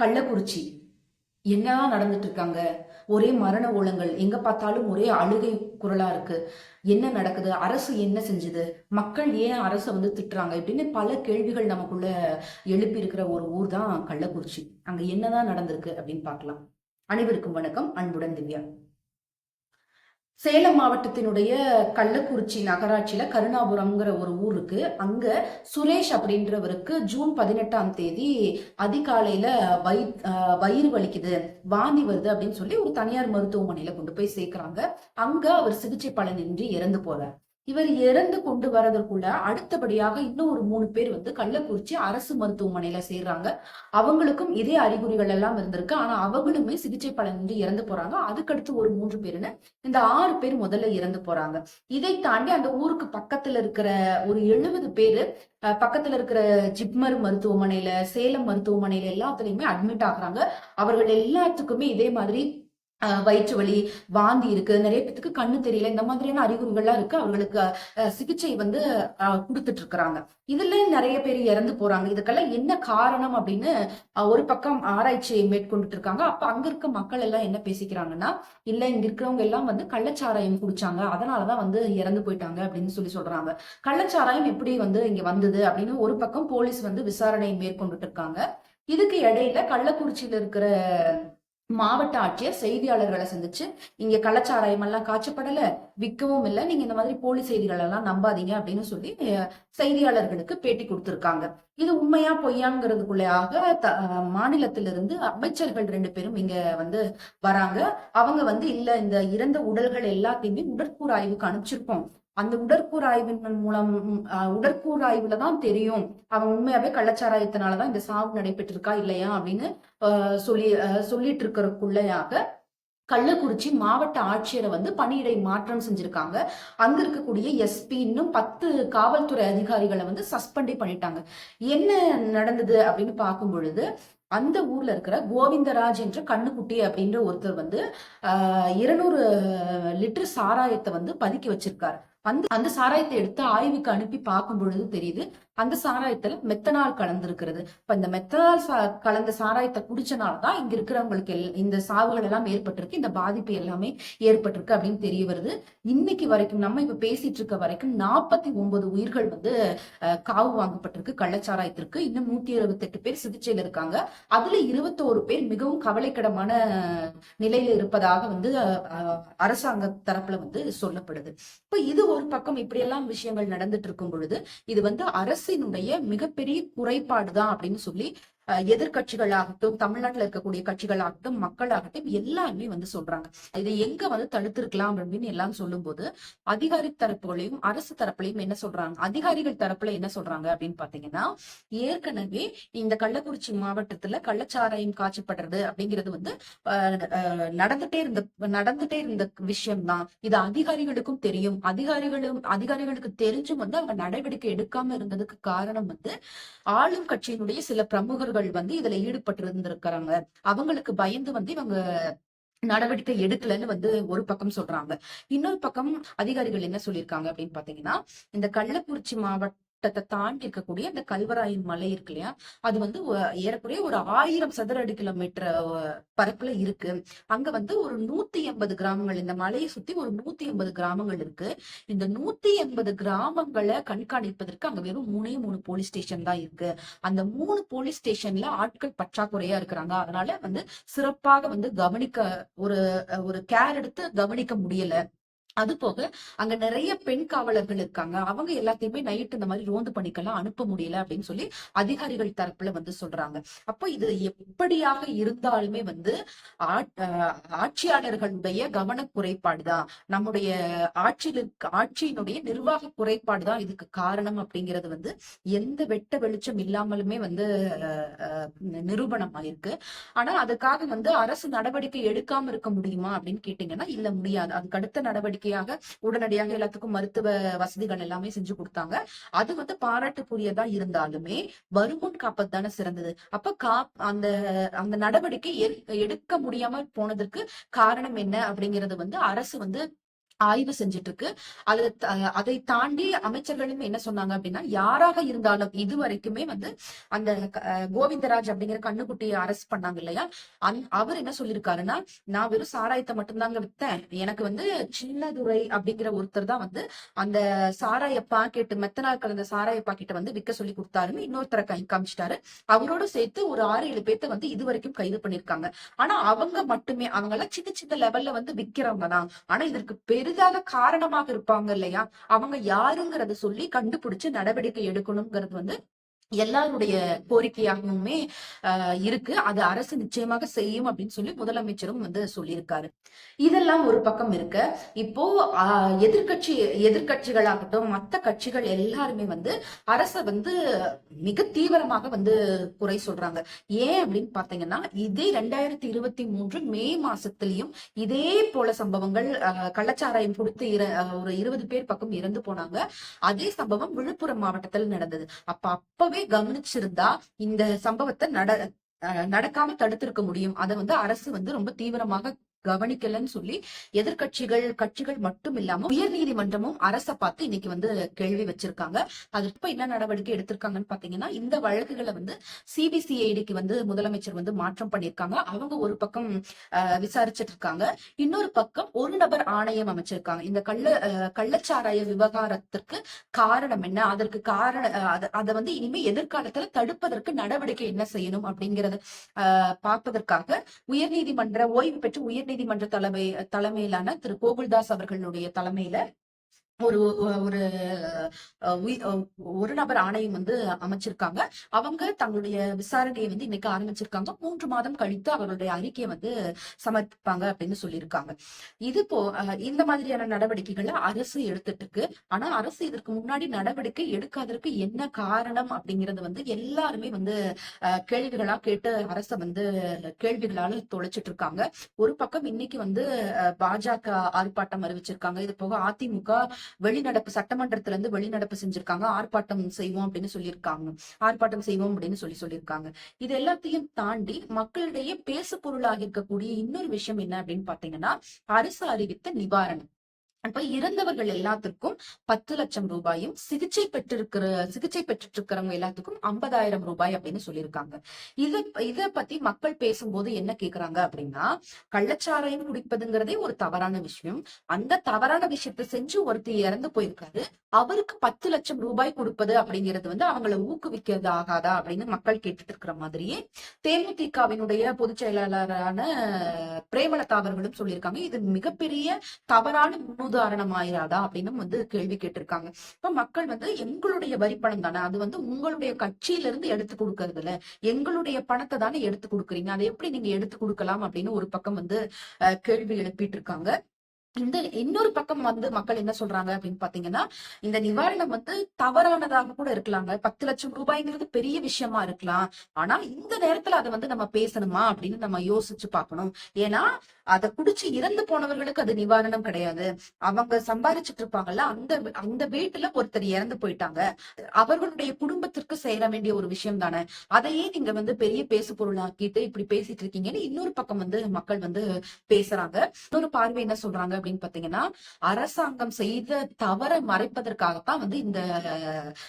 கள்ளக்குறிச்சி. என்னதான் நடந்துட்டு இருக்காங்க ஒரே மரண ஓலங்கள். எங்க பார்த்தாலும் ஒரே அழுகை குரலா இருக்கு. என்ன நடக்குது? அரசு என்ன செஞ்சது? மக்கள் ஏன் அரசை வந்து திட்டுறாங்க? இப்படின்னு பல கேள்விகள் நமக்குள்ள எழுப்பி இருக்கிற ஒரு ஊர் தான் கள்ளக்குறிச்சி. அங்க என்னதான் நடந்திருக்கு அப்படின்னு பார்க்கலாம். அனைவருக்கும் வணக்கம். அன்புடன் திவ்யா. சேலம் மாவட்டத்தினுடைய கள்ளக்குறிச்சி நகராட்சியில கருணாபுரம்ங்கிற ஒரு ஊர் இருக்கு. அங்க சுரேஷ் அப்படின்றவருக்கு ஜூன் பதினெட்டாம் தேதி அதிகாலையில வயி வயிறு வலிக்குது வாந்தி வருது அப்படின்னு சொல்லி ஒரு தனியார் மருத்துவமனையில கொண்டு போய் சேர்க்கிறாங்க. அங்க அவர் சிகிச்சை பலனின்றி இறந்து போறார். இவர் இறந்து கொண்டு வரதற்குள்ள அடுத்தபடியாக இன்னும் ஒரு மூணு பேர் வந்து கள்ளக்குறிச்சி அரசு மருத்துவமனையில சேர்றாங்க. அவங்களுக்கும் இதே அறிகுறிகள் எல்லாம் இருந்திருக்கு. ஆனா அவங்களுமே சிகிச்சை பலனின்றி இறந்து போறாங்க. அதுக்கடுத்து ஒரு மூன்று பேருன்னு இந்த ஆறு பேர் முதல்ல இறந்து போறாங்க. இதை தாண்டி அந்த ஊருக்கு பக்கத்துல இருக்கிற ஒரு எழுபது பேரு அஹ், பக்கத்துல இருக்கிற ஜிப்மர் மருத்துவமனையில சேலம் மருத்துவமனையில எல்லாத்துலயுமே அட்மிட் ஆகுறாங்க. அவர்கள் எல்லாத்துக்குமே இதே மாதிரி வயிற்று வலி வாந்தி இருக்கு. நிறைய பேத்துக்கு கண்ணு தெரியல. இந்த மாதிரியான அறிகுறிகள்லாம் இருக்கு. அவர்களுக்கு சிகிச்சை வந்து கொடுத்துட்டு இருக்கிறாங்க இதுல நிறைய பேர் இறந்து போறாங்க. இதுக்கெல்லாம் என்ன காரணம் அப்படின்னு ஒரு பக்கம் ஆராய்ச்சி மேற்கொண்டுட்டு இருக்காங்க அப்ப அங்க இருக்க மக்கள் எல்லாம் என்ன பேசிக்கிறாங்கன்னா இல்ல இங்க இருக்கிறவங்க எல்லாம் வந்து கள்ளச்சாராயம் குடிச்சாங்க. அதனாலதான் வந்து இறந்து போயிட்டாங்க அப்படின்னு சொல்லி சொல்றாங்க. கள்ளச்சாராயம் எப்படி வந்து இங்க வந்தது அப்படின்னு ஒரு பக்கம் போலீஸ் வந்து விசாரணை மேற்கொண்டுட்டு இருக்காங்க இதுக்கு இடையில கள்ளக்குறிச்சியில இருக்கிற மாவட்ட ஆட்சியர் செய்தியாளர்களை சந்திச்சு இங்க கள்ளச்சாராயம் எல்லாம் காய்ச்சப்படல விற்கவும் இல்லை நீங்க இந்த மாதிரி போலி செய்திகள் எல்லாம் நம்பாதீங்க அப்படின்னு சொல்லி செய்தியாளர்களுக்கு பேட்டி கொடுத்திருக்காங்க. இது உண்மையா பொய்யாங்கிறதுக்குள்ளையாக த- மாநிலத்திலிருந்து அமைச்சர்கள் ரெண்டு பேரும் இங்க வந்து வராங்க. அவங்க வந்து இல்ல இந்த இறந்த உடல்கள் எல்லாத்தையுமே உடற்கூறு ஆய்வுக்கு அனுப்பிச்சிருக்கோம் அந்த உடற்கூறாய்வின் மூலம் அஹ், தான் தெரியும் அவன் உண்மையாவே கள்ளச்சாராயத்தினாலதான் இந்த சாவு நடைபெற்றிருக்கா இல்லையா அப்படின்னு சொல்லி சொல்லிட்டு இருக்கிறக்குள்ளையாக கள்ளக்குறிச்சி மாவட்ட ஆட்சியரை வந்து பணியிடை மாற்றம் செஞ்சிருக்காங்க. அங்க இருக்கக்கூடிய எஸ்பி இன்னும் பத்து காவல்துறை அதிகாரிகளை வந்து சஸ்பெண்டே பண்ணிட்டாங்க. என்ன நடந்தது அப்படின்னு பார்க்கும் பொழுது அந்த ஊர்ல இருக்கிற கோவிந்தராஜ் என்ற கண்ணுக்குட்டி அப்படின்ற ஒருத்தர் வந்து இருநூறு லிட்டர் சாராயத்தை வந்து பதுக்கி வச்சிருக்காரு. அந்த அந்த சாராயத்தை எடுத்து ஆய்வுக்கு அனுப்பி பார்க்கும் பொழுது தெரியுது அந்த சாராயத்துல மெத்தனால் கலந்திருக்கிறது. இப்ப இந்த மெத்தனால் கலந்த சாராயத்தை குடிச்சனால்தான் இங்க இருக்கிறவங்களுக்கு எல்- இந்த சாவுகள் எல்லாம் ஏற்பட்டிருக்கு இந்த பாதிப்பு எல்லாமே ஏற்பட்டிருக்கு அப்படின்னு தெரிய வருது. இன்னைக்கு வரைக்கும் நம்ம இப்ப பேசிட்டு இருக்க வரைக்கும் நாற்பத்தி ஒன்பது உயிர்கள் வந்து காவு வாங்கப்பட்டிருக்கு கள்ளச்சாராயத்திற்கு. இன்னும் நூத்தி எழுபத்தெட்டு பேர் சிகிச்சையில இருக்காங்க. அதுல இருபத்தோரு பேர் மிகவும் கவலைக்கிடமான நிலையில இருப்பதாக வந்து அரசாங்க தரப்புல வந்து சொல்லப்படுது. இப்ப இது ஒரு பக்கம் இப்படியெல்லாம் விஷயங்கள் நடந்துட்டு இருக்கும் பொழுது இது வந்து அரசினுடைய மிகப்பெரிய குறைபாடு தான் அப்படின்னு சொல்லி எதிர்கட்சிகளாகட்டும் எதிர்க்கட்சிகளாகட்டும் தமிழ்நாட்டுல இருக்கக்கூடிய கட்சிகளாகட்டும் மக்களாகட்டும் எல்லாருமே வந்து சொல்றாங்க. இதை எங்க வந்து தடுத்திருக்கலாம் அப்படின்னு எல்லாம் சொல்லும்போது அதிகாரி தரப்புகளையும் அரசு தரப்புலையும் என்ன சொல்றாங்க? அதிகாரிகள் தரப்புல என்ன சொல்றாங்க அப்படின்னு பாத்தீங்கன்னா ஏற்கனவே இந்த கள்ளக்குறிச்சி மாவட்டத்துல கள்ளச்சாராயம் காய்ச்சப்படுறது அப்படிங்கிறது வந்து நடந்துட்டே இருந்த நடந்துட்டே இருந்த விஷயம் தான் இது அதிகாரிகளுக்கும் தெரியும். அதிகாரிகளும் அதிகாரிகளுக்கு தெரிஞ்சும் வந்து அவங்க நடவடிக்கை எடுக்காம இருந்ததுக்கு காரணம் வந்து ஆளும் கட்சியினுடைய சில பிரமுகர்கள் வந்து இதுல ஈடுபட்டு இருந்திருக்கிறாங்க அவங்களுக்கு பயந்து வந்து இவங்க நடவடிக்கை எடுக்கலன்னு வந்து ஒரு பக்கம் சொல்றாங்க. இன்னொரு பக்கம் அதிகாரிகள் என்ன சொல்லியிருக்காங்க அப்படின்னு பாத்தீங்கன்னா இந்த கள்ளக்குறிச்சி மாவட்டத்தை தாண்டி இருக்கக்கூடிய அந்த கல்வராயன் மலை இருக்கு இல்லையா? அது வந்து ஏறக்குறைய ஒரு ஆயிரம் சதுர அடி கிலோமீட்டர் பரப்புல இருக்கு. அங்க வந்து ஒரு நூத்தி எண்பது கிராமங்கள் இந்த மலையை சுத்தி ஒரு நூத்தி எண்பது கிராமங்கள் இருக்கு. இந்த நூத்தி எண்பது கிராமங்களை கண்காணிப்பதற்கு அங்க வெறும் மூணே மூணு போலீஸ் ஸ்டேஷன் தான் இருக்கு. அந்த மூணு போலீஸ் ஸ்டேஷன்ல ஆட்கள் பற்றாக்குறையா இருக்கிறாங்க. அதனால வந்து சிறப்பாக வந்து கவனிக்க ஒரு ஒரு கேர் எடுத்து கவனிக்க முடியல. அது போக அங்க நிறைய பெண் காவலர்கள் இருக்காங்க. அவங்க எல்லாத்தையுமே நைட் இந்த மாதிரி ரோந்து பணிக்கெல்லாம் அனுப்ப முடியல அப்படின்னு சொல்லி அதிகாரிகள் தரப்புல வந்து சொல்றாங்க. அப்போ இது எப்படியாக இருந்தாலுமே வந்து ஆட்- ஆட்சியாளர்களுடைய கவன குறைபாடு தான். நம்முடைய ஆட்சியில் ஆட்சியினுடைய நிர்வாக குறைபாடு தான் இதுக்கு காரணம் அப்படிங்கிறது வந்து எந்த வெட்ட வெளிச்சம் இல்லாமலுமே வந்து நிரூபணம் ஆயிருக்கு ஆனா அதுக்காக வந்து அரசு நடவடிக்கை எடுக்காம இருக்க முடியுமா அப்படின்னு கேட்டீங்கன்னா இல்ல முடியாது. அதுக்கு அடுத்த நடவடிக்கை நடவடிக்கையாக உடனடியாக எல்லாத்துக்கும் மருத்துவ வசதிகள் எல்லாமே செஞ்சு கொடுத்தாங்க. அது வந்து பாராட்டுக்குரியதா இருந்தாலுமே வருமுன் காப்பது தானே சிறந்தது. அப்ப கா அந்த அந்த நடவடிக்கை எடுக்க முடியாம போனதற்கு காரணம் என்ன அப்படிங்கறது வந்து அரசு வந்து ஆய்வு செஞ்சுட்டு இருக்கு அது அதை தாண்டி அமைச்சர்களும் என்ன சொன்னாங்க அப்படின்னா யாராக இருந்தாலும் இது வரைக்குமே வந்து அந்த கோவிந்தராஜ் அப்படிங்கிற கண்ணுக்குட்டியை அரெஸ்ட் பண்ணாங்க இல்லையா? அந் அவர் என்ன சொல்லியிருக்காருன்னா நான் வெறும் சாராயத்தை மட்டும்தாங்க வித்தேன். எனக்கு வந்து சின்னதுரை அப்படிங்கிற ஒருத்தர் தான் வந்து அந்த சாராய பாக்கெட் மெத்தனால் கலந்த சாராய பாக்கெட்டை வந்து விற்க சொல்லி கொடுத்தாருன்னு இன்னொருத்தரை கை காமிச்சிட்டாரு. அவரோட சேர்த்து ஒரு ஆறு ஏழு பேர்த்த வந்து இது வரைக்கும் கைது பண்ணிருக்காங்க ஆனா அவங்க மட்டுமே அவங்க எல்லாம் சின்ன சின்ன லெவல்ல வந்து விற்கிறவங்க தான். ஆனா இதற்கு பெரிதாக காரணமாக இருப்பாங்க இல்லையா? அவங்க யாருங்கிறத சொல்லி கண்டுபிடிச்சு நடவடிக்கை எடுக்கணுங்கிறது வந்து எல்லாருடைய கோரிக்கையாகவுமே இருக்கு. அது அரசு நிச்சயமாக செய்யும் அப்படின்னு சொல்லி முதலமைச்சரும் வந்து சொல்லியிருக்காரு. இதெல்லாம் ஒரு பக்கம் இருக்க. இப்போ ஆஹ், எதிர்க்கட்சி எதிர்க்கட்சிகளாகட்டும் மத்த கட்சிகள் எல்லாருமே வந்து அரச வந்து மிக தீவிரமாக வந்து குறை சொல்றாங்க. ஏன் அப்படின்னு பாத்தீங்கன்னா இதே ரெண்டாயிரத்தி இருபத்தி மூன்று மே மாசத்திலையும் இதே போல சம்பவங்கள் ஆஹ், கள்ளச்சாராயம் கொடுத்து ஒரு இருபது பேர் பக்கம் இறந்து போனாங்க. அதே சம்பவம் விழுப்புரம் மாவட்டத்தில் நடந்தது. அப்ப அப்பவே கவனிச்சிருந்தா இந்த சம்பவத்தை நட நடக்காம தடுத்திருக்க முடியும். அதை வந்து அரசு வந்து ரொம்ப தீவிரமாக கவனிக்கலன்னு சொல்லி எதிர்கட்சிகள் கட்சிகள் மட்டும் இல்லாம உயர் நீதிமன்றமும் அரசை பார்த்து இன்னைக்கு வந்து கேள்வி வச்சிருக்காங்க. அது இப்ப என்ன நடவடிக்கை எடுத்திருக்காங்கன்னு பாத்தீங்கன்னா இந்த வழக்குகளை வந்து சிபிசிஐடிக்கு வந்து முதலமைச்சர் வந்து மாற்றம் பண்ணியிருக்காங்க. அவங்க ஒரு பக்கம் விசாரிச்சிட்டு இருக்காங்க இன்னொரு பக்கம் ஒரு நபர் ஆணையம் அமைச்சிருக்காங்க. இந்த கள்ள கள்ளச்சாராய விவகாரத்திற்கு காரணம் என்ன? அதற்கு காரண அதை வந்து இனிமே எதிர்காலத்துல தடுப்பதற்கு நடவடிக்கை என்ன செய்யணும் அப்படிங்கறத பார்ப்பதற்காக உயர்நீதிமன்ற ஓய்வு பெற்று உயர் உயர்நீதிமன்ற தலைமை தலைமையிலான திரு. கோகுல்தாஸ் அவர்களுடைய தலைமையில ஒரு ஒரு ஒரு நபர் ஆணையம் வந்து அமைச்சிருக்காங்க. அவங்க தங்களுடைய விசாரணையை வந்து இன்னைக்கு ஆரம்பிச்சிருக்காங்க. மூன்று மாதம் கழித்து அவர்களுடைய அறிக்கையை வந்து சமர்ப்பிப்பாங்க அப்படின்னு சொல்லியிருக்காங்க. இது போ இந்த மாதிரியான நடவடிக்கைகளை அரசு எடுத்துட்டு இருக்கு ஆனா அரசு இதற்கு முன்னாடி நடவடிக்கை எடுக்காததற்கு என்ன காரணம் அப்படிங்கிறது வந்து எல்லாருமே வந்து கேள்விகளா கேட்டு அரசை வந்து கேள்விகளால தொலைச்சிட்டு இருக்காங்க ஒரு பக்கம் இன்னைக்கு வந்து பாஜக ஆர்ப்பாட்டம் அறிவிச்சிருக்காங்க. இது போக அதிமுக வெளிநடப்பு சட்டமன்றத்துல இருந்து வெளிநடப்பு செஞ்சிருக்காங்க. ஆர்ப்பாட்டம் செய்வோம் அப்படின்னு சொல்லியிருக்காங்க. ஆர்ப்பாட்டம் செய்வோம் அப்படின்னு சொல்லி சொல்லியிருக்காங்க. இது எல்லாத்தையும் தாண்டி மக்களிடையே பேசு பொருளாக இருக்கக்கூடிய இன்னொரு விஷயம் என்ன அப்படின்னு பாத்தீங்கன்னா அரசு அறிவித்த நிவாரணம். அப்ப இறந்தவர்கள் எல்லாத்துக்கும் பத்து லட்சம் ரூபாயும் சிகிச்சை பெற்றிருக்கிற சிகிச்சை பெற்றுட்டு இருக்கிறவங்க எல்லாத்துக்கும் ஐம்பதாயிரம் ரூபாய் அப்படின்னு சொல்லியிருக்காங்க. இத இத பத்தி மக்கள் பேசும்போது என்ன கேக்குறாங்க அப்படின்னா கள்ளச்சாராயம் குடிப்பதுங்கிறதே ஒரு தவறான விஷயம். அந்த தவறான விஷயத்தை செஞ்சு ஒருத்தர் இறந்து போயிருக்காரு. அவருக்கு பத்து லட்சம் ரூபாய் கொடுப்பது அப்படிங்கிறது வந்து அவங்கள ஊக்குவிக்கிறது ஆகாதா அப்படின்னு மக்கள் கேட்டுட்டு இருக்கிற மாதிரியே தேமுதிகவினுடைய பொதுச் செயலாளரான பிரேமலதா அவர்களும் சொல்லியிருக்காங்க. இது மிகப்பெரிய தவறான முன்னுதாரணம் ஆயிராதா அப்படின்னு வந்து கேள்வி கேட்டிருக்காங்க. இப்ப மக்கள் வந்து எங்களுடைய வரி பணம் தானே அது வந்து உங்களுடைய கட்சியில இருந்து எடுத்து கொடுக்கறது இல்ல எங்களுடைய பணத்தை தானே எடுத்து கொடுக்குறீங்க. அதை எப்படி நீங்க எடுத்து கொடுக்கலாம் அப்படின்னு ஒரு பக்கம் வந்து கேள்வி எழுப்பிட்டு இருக்காங்க இந்த இன்னொரு பக்கம் வந்து மக்கள் என்ன சொல்றாங்க அப்படின்னு பாத்தீங்கன்னா இந்த நிவாரணம் வந்து தவறானதாக கூட இருக்கலாங்க. பத்து லட்சம் ரூபாய்ங்கிறது பெரிய விஷயமா இருக்கலாம். ஆனா இந்த நேரத்துல அதை வந்து நம்ம பேசணுமா அப்படின்னு நம்ம யோசிச்சு பார்க்கணும். ஏன்னா அதை குடிச்சு இறந்து போனவர்களுக்கு அது நிவாரணம் கிடையாது. அவங்க சம்பாதிச்சிட்டு இருப்பாங்கல்ல அந்த அந்த வீட்டுல ஒருத்தர் இறந்து போயிட்டாங்க. அவர்களுடைய குடும்பத்திற்கு சேர வேண்டிய ஒரு விஷயம் தானே. அதையே நீங்க வந்து பெரிய பேசு பொருளாக்கிட்டு இப்படி பேசிட்டு இருக்கீங்கன்னு இன்னொரு பக்கம் வந்து மக்கள் வந்து பேசுறாங்க. இன்னொரு பார்வை என்ன சொல்றாங்க அப்படின்னு பாத்தீங்கன்னா அரசாங்கம் செய்த தவறை மறைப்பதற்காகத்தான் வந்து இந்த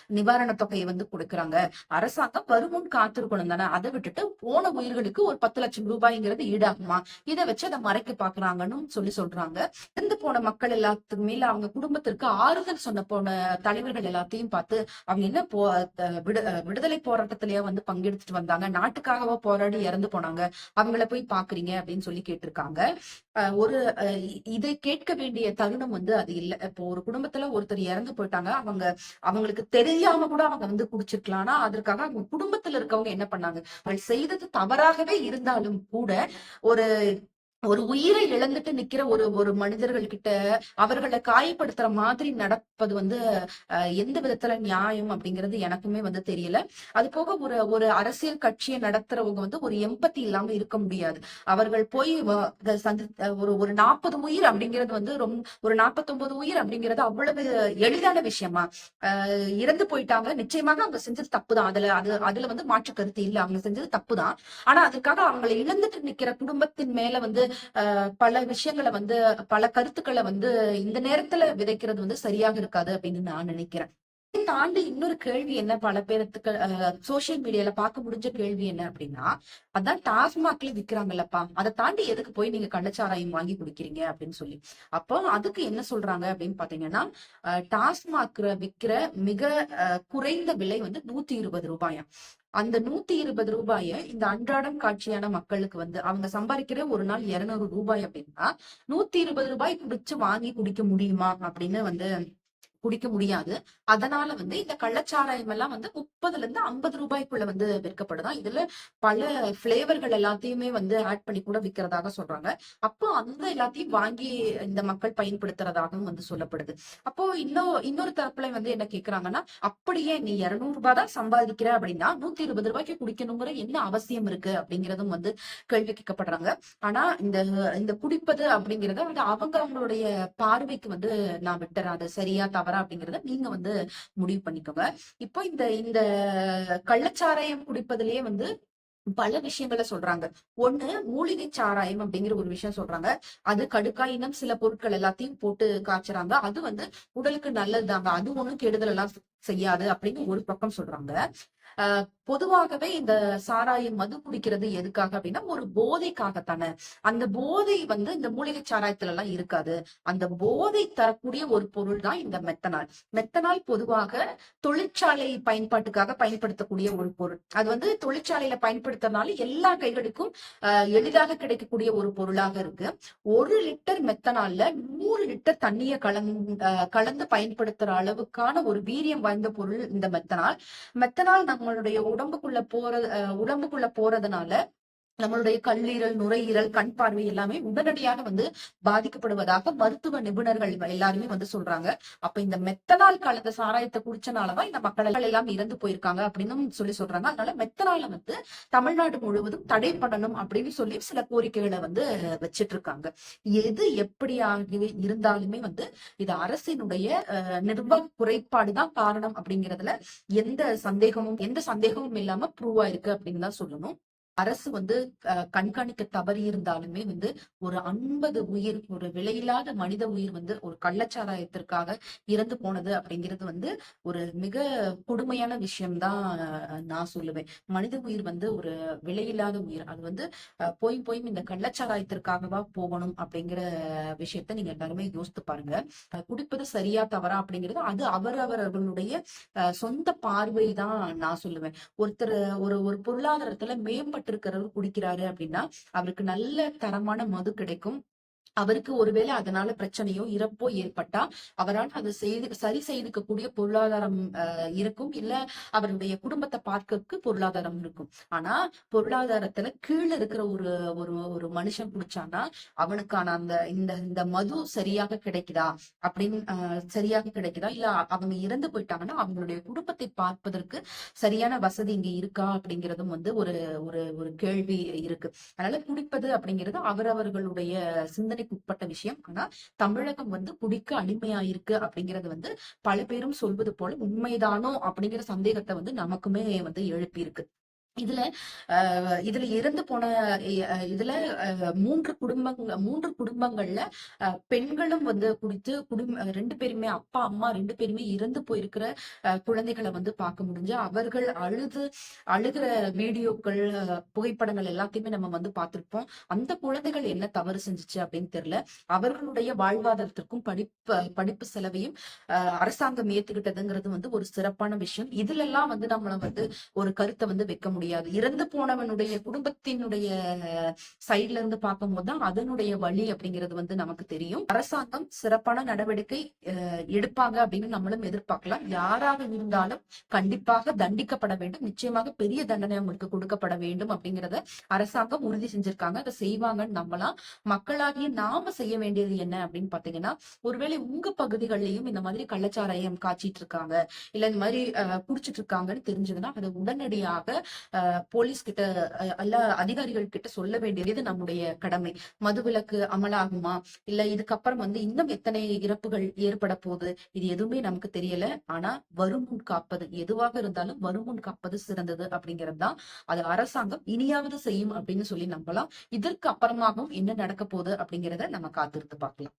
நிவாரண தொகையை வந்து கொடுக்கறாங்க. அரசாங்கம் வருமுன் காத்திருக்கணும் தானே. அதை விட்டுட்டு போன உயிர்களுக்கு ஒரு பத்து லட்சம் ரூபாய்ங்கிறது ஈடாகுமா? இதை வச்சு அதை மறைக்க பாக்குறாங்கன்னு சொல்லி சொல்றாங்க. இறந்து போன மக்கள் எல்லாத்துக்கு மேல அவங்க குடும்பத்திற்கு ஆறுதல் சொன்ன போன தலைவர்கள் எல்லாத்தையும் பார்த்து அவங்க என்ன போ விடு- அஹ் விடுதலை போராட்டத்திலேயே வந்து பங்கெடுத்துட்டு வந்தாங்க. நாட்டுக்காகவா போராடி இறந்து போனாங்க. அவங்கள போய் பாக்குறீங்க அப்படின்னு சொல்லி கேட்டிருக்காங்க. ஒரு அஹ் இதை கேட்க வேண்டிய தருணம் வந்து அது இல்ல. இப்போ ஒரு குடும்பத்துல ஒருத்தர் இறந்து போயிட்டாங்க. அவங்க அவங்களுக்கு தெரியாம கூட அவங்க வந்து குடிச்சிருக்கலாம்னா அதற்காக அவங்க குடும்பத்துல இருக்கவங்க என்ன பண்ணாங்க? அவள் செய்தது தவறாகவே இருந்தாலும் கூட ஒரு ஒரு உயிரை இழந்துட்டு நிக்கிற ஒரு ஒரு மனிதர்கள் கிட்ட அவர்களை காயப்படுத்துற மாதிரி நடப்பது வந்து எந்த விதத்துல நியாயம் அப்படிங்கிறது எனக்குமே வந்து தெரியல. அது போக ஒரு ஒரு அரசியல் கட்சியை நடத்துறவங்க வந்து ஒரு எம்பத்தி இல்லாம இருக்க முடியாது. அவர்கள் போய் ஒரு ஒரு நாற்பது உயிர் அப்படிங்கிறது வந்து ரொம்ப ஒரு நாற்பத்தொன்பது உயிர் அப்படிங்கிறது அவ்வளவு எளிதான விஷயமா? அஹ், இறந்து போயிட்டாங்க. நிச்சயமாக அவங்க செஞ்சது தப்பு தான் அதுல அது அதுல வந்து மாற்று கருத்து இல்ல. அவங்க செஞ்சது தப்பு தான் ஆனா அதுக்காக அவங்களை இழந்துட்டு நிக்கிற குடும்பத்தின் மேல வந்து பல விஷயங்களை வந்து பல கருத்துக்களை வந்து இந்த நேரத்துல விதைக்கிறது வந்து சரியாக இருக்காது அப்படின்னு நான் நினைக்கிறேன். தாண்டி இன்னொரு கேள்வி என்ன? பல பேருக்கு சோசியல் மீடியால பார்க்க முடிஞ்ச கேள்வி என்ன அப்படின்னா அதான் டாஸ்மாக்ல விக்கிறாங்கல்லப்பா. அதை தாண்டி எதுக்கு போய் நீங்க கள்ளச்சாராயம் வாங்கி குடிக்கிறீங்க அப்படின்னு சொல்லி. அப்போ அதுக்கு என்ன சொல்றாங்க அப்படின்னு பாத்தீங்கன்னா டாஸ்மாக்ல விக்கிற மிக அஹ், குறைந்த விலை வந்து நூத்தி இருபது ரூபாயா? அந்த நூத்தி இருபது ரூபாய இந்த அன்றாடம் காட்சியான மக்களுக்கு வந்து அவங்க சம்பாதிக்கிற ஒரு நாள் இருநூறு ரூபாய் அப்படின்னா நூத்தி இருபது ரூபாய் குடிச்சு வாங்கி குடிக்க முடியுமா அப்படின்னு வந்து குடிக்க முடியாது. அதனால வந்து இந்த கள்ளச்சாராயம் எல்லாம் வந்து முப்பதுல இருந்து ஐம்பது ரூபாய்க்குள்ள வந்து விற்கப்படுதான் இதுல பல பிளேவர்கள் எல்லாத்தையுமே வந்து ஆட் பண்ணி கூட விற்கிறதாக சொல்றாங்க. அப்போ அந்த எல்லாத்தையும் வாங்கி இந்த மக்கள் பயன்படுத்துறதாகவும் வந்து சொல்லப்படுது. அப்போ இன்னும் இன்னொரு தரப்புல வந்து என்ன கேக்குறாங்கன்னா அப்படியே நீ இருநூறு ரூபாய் தான் சம்பாதிக்கிற அப்படின்னா நூத்தி இருபது ரூபாய்க்கு குடிக்கணுங்கிற என்ன அவசியம் இருக்கு? அப்படிங்கறதும் வந்து கேள்வி கேட்கப்படுறாங்க. ஆனா இந்த இந்த குடிப்பது அப்படிங்கறத வந்து அவங்க அவங்களுடைய பார்வைக்கு வந்து நான் விட்டுறேன். அது சரியா தவறா அப்படிங்கறத நீங்க வந்து முடிவு பண்ணிக்கோங்க. இப்போ இந்த இந்த கள்ளச்சாராயம் குடிப்பதிலேயே வந்து பல விஷயங்களை சொல்றாங்க. ஒண்ணு மூலிகை சாராயம் அப்படிங்கிற ஒரு விஷயம் சொல்றாங்க. அது கடுக்காயினம் சில பொருட்கள் எல்லாத்தையும் போட்டு காய்ச்சறாங்க. அது வந்து உடலுக்கு நல்லதுதாங்க. அது ஒண்ணும் கெடுதல் எல்லாம் செய்யாது அப்படின்னு ஒரு பக்கம் சொல்றாங்க. ஆஹ் பொதுவாகவே இந்த சாராயம் மது குடிக்கிறது எதுக்காக அப்படின்னா ஒரு போதைக்காகத்தானே. அந்த போதை வந்து இந்த மூலிகை சாராயத்துல எல்லாம் இருக்காது. அந்த போதை தரக்கூடிய ஒரு பொருள் தான் இந்த மெத்தனால். மெத்தனால் பொதுவாக தொழிற்சாலை பயன்பாட்டுக்காக பயன்படுத்தக்கூடிய ஒரு பொருள். அது வந்து தொழிற்சாலையில பயன்படுத்த பயன்படுத்துறதுனால எல்லா கைகளுக்கும் ஆஹ் எளிதாக கிடைக்கக்கூடிய ஒரு பொருளாக இருக்கு. ஒரு லிட்டர் மெத்தனால்ல நூறு லிட்டர் தண்ணியை கலந்து ஆஹ் கலந்து பயன்படுத்துற அளவுக்கான ஒரு வீரியம் வாய்ந்த பொருள் இந்த மெத்தனால். மெத்தனால் நம்மளுடைய உடம்புக்குள்ள போற உடம்புக்குள்ள போறதுனால நம்மளுடைய கல்லீரல் நுரையீரல் கண் பார்வை எல்லாமே உடனடியாக வந்து பாதிக்கப்படுவதாக மருத்துவ நிபுணர்கள் எல்லாருமே வந்து சொல்றாங்க. அப்ப இந்த மெத்தனால் கலந்த சாராயத்தை குடிச்சனாலதான் இந்த மக்கள் எல்லாம் இறந்து போயிருக்காங்க அப்படின்னு சொல்லி சொல்றாங்க. அதனால மெத்தனால வந்து தமிழ்நாடு முழுவதும் தடை பண்ணணும் அப்படின்னு சொல்லி சில கோரிக்கைகளை வந்து வச்சிட்டு இருக்காங்க எது எப்படியாக இருந்தாலுமே வந்து இது அரசினுடைய அஹ், நிர்வாக குறைபாடுதான் காரணம் அப்படிங்கறதுல எந்த சந்தேகமும் எந்த சந்தேகமும் இல்லாம ப்ரூவ் ஆயிருக்கு அப்படின்னு தான் சொல்லணும். அரசு வந்து கண்காணிக்க தவறி இருந்தாலுமே வந்து ஒரு ஐம்பது உயிர் ஒரு விலையில்லாத மனித உயிர் வந்து ஒரு கள்ளச்சாராயத்திற்காக இறந்து போனது அப்படிங்கிறது வந்து ஒரு மிக கொடுமையான விஷயம்தான் நான் சொல்லுவேன். மனித உயிர் வந்து ஒரு விலையில்லாத உயிர். அது வந்து போய் போய் இந்த கள்ளச்சாராயத்திற்காகவா போகணும் அப்படிங்கிற விஷயத்த நீங்க எல்லாருமே யோசித்து பாருங்க. குடிப்பது சரியா தவறா அப்படிங்கிறது அது அவரவர்களுடைய அஹ், சொந்த பார்வை தான் நான் சொல்லுவேன். ஒருத்தர் ஒரு ஒரு பொருளாதாரத்துல மேம்பட்டிருக்கிறவர் குடிக்கிறாரு அப்படின்னா அவருக்கு நல்ல தரமான மது கிடைக்கும். அவருக்கு ஒருவேளை அதனால பிரச்சனையோ இறப்போ ஏற்பட்டா அவரால் அதை செய்து சரி செய்துக்கக்கூடிய பொருளாதாரம் இருக்கும். இல்ல அவருடைய குடும்பத்தை பார்க்கறதுக்கு பொருளாதாரம் இருக்கும். ஆனா பொருளாதாரத்துல கீழே இருக்கிற ஒரு ஒரு ஒரு மனுஷன் பிடிச்சானா அவனுக்கான அந்த இந்த இந்த மது சரியாக கிடைக்குதா? அப்படின்னு சரியாக கிடைக்குதா? இல்ல அவங்க இறந்து போயிட்டாங்கன்னா அவங்களுடைய குடும்பத்தை பார்ப்பதற்கு சரியான வசதி இங்க இருக்கா? அப்படிங்கிறதும் வந்து ஒரு ஒரு ஒரு கேள்வி இருக்கு. அதனால குடிப்பது அப்படிங்கிறது அவரவர்களுடைய சிந்தனைக்கு உட்பட்ட விஷயம். ஆனா தமிழகம் வந்து குடிக்க அடிமையாயிருக்கு அப்படிங்கிறது அப்படிங்கறது வந்து பல பேரும் சொல்வது போல உண்மைதானோ அப்படிங்கிற சந்தேகத்தை வந்து நமக்குமே வந்து எழுப்பி இருக்கு இதுல இதுல இறந்து போன இதுல மூன்று குடும்பங்க மூன்று குடும்பங்கள்ல அஹ் பெண்களும் வந்து குடித்து குடும்ப ரெண்டு பேருமே அப்பா அம்மா ரெண்டு பேருமே இறந்து போயிருக்கிற அஹ் குழந்தைகளை வந்து பார்க்க முடிஞ்சு அவர்கள் அழுது அழுகிற வீடியோக்கள் புகைப்படங்கள் எல்லாத்தையுமே நம்ம வந்து பார்த்திருப்போம். அந்த குழந்தைகள் என்ன தவறு செஞ்சுச்சு அப்படின்னு தெரியல. அவர்களுடைய வாழ்வாதாரத்திற்கும் படிப்பு படிப்பு செலவையும் அரசாங்கம் ஏத்துக்கிட்டதுங்கிறது வந்து ஒரு சிறப்பான விஷயம். இதுல எல்லாம் வந்து நம்மள வந்து ஒரு கருத்தை வந்து வைக்க முடியும். முடியாது. இறந்து போனவனுடைய குடும்பத்தினுடைய சைட்ல இருந்து பார்க்கும்போது தான் அதனுடைய வழி அப்படிங்கிறது வந்து நமக்கு தெரியும். அரசாங்கம் சிறப்பான நடவடிக்கை எடுப்பாங்க அப்படின்னு நம்மளும் எதிர்பார்க்கலாம். யாராக இருந்தாலும் கண்டிப்பாக தண்டிக்கப்பட வேண்டும். நிச்சயமாக பெரிய தண்டனை அவங்களுக்கு கொடுக்கப்பட வேண்டும் அப்படிங்கறத அரசாங்கம் உறுதி செஞ்சிருக்காங்க. அதை செய்வாங்கன்னு நம்பலாம். மக்களாகிய நாம செய்ய வேண்டியது என்ன அப்படின்னு பாத்தீங்கன்னா ஒருவேளை உங்க பகுதிகளிலையும் இந்த மாதிரி கள்ளச்சாராயம் காய்ச்சிட்டு இருக்காங்க இல்ல இந்த மாதிரி அஹ், குடிச்சிட்டு இருக்காங்கன்னு தெரிஞ்சதுன்னா அதை உடனடியாக போலீஸ் கிட்ட அஹ், எல்லா அதிகாரிகள் கிட்ட சொல்ல வேண்டியது நம்முடைய கடமை. மதுவிலக்கு அமலாகுமா? இல்ல இதுக்கப்புறம் வந்து இன்னும் எத்தனை இறப்புகள் ஏற்பட போகுது? இது எதுவுமே நமக்கு தெரியல. ஆனா வருமுன் காப்பது எதுவாக இருந்தாலும் வருமுன் காப்பது சிறந்தது அப்படிங்கிறது தான் அது அரசாங்கம் இனியாவது செய்யும் அப்படின்னு சொல்லி நம்பலாம். இதற்கு அப்புறமாகவும் என்ன நடக்க போகுது அப்படிங்கிறத நம்ம காத்திருந்து பார்க்கலாம்.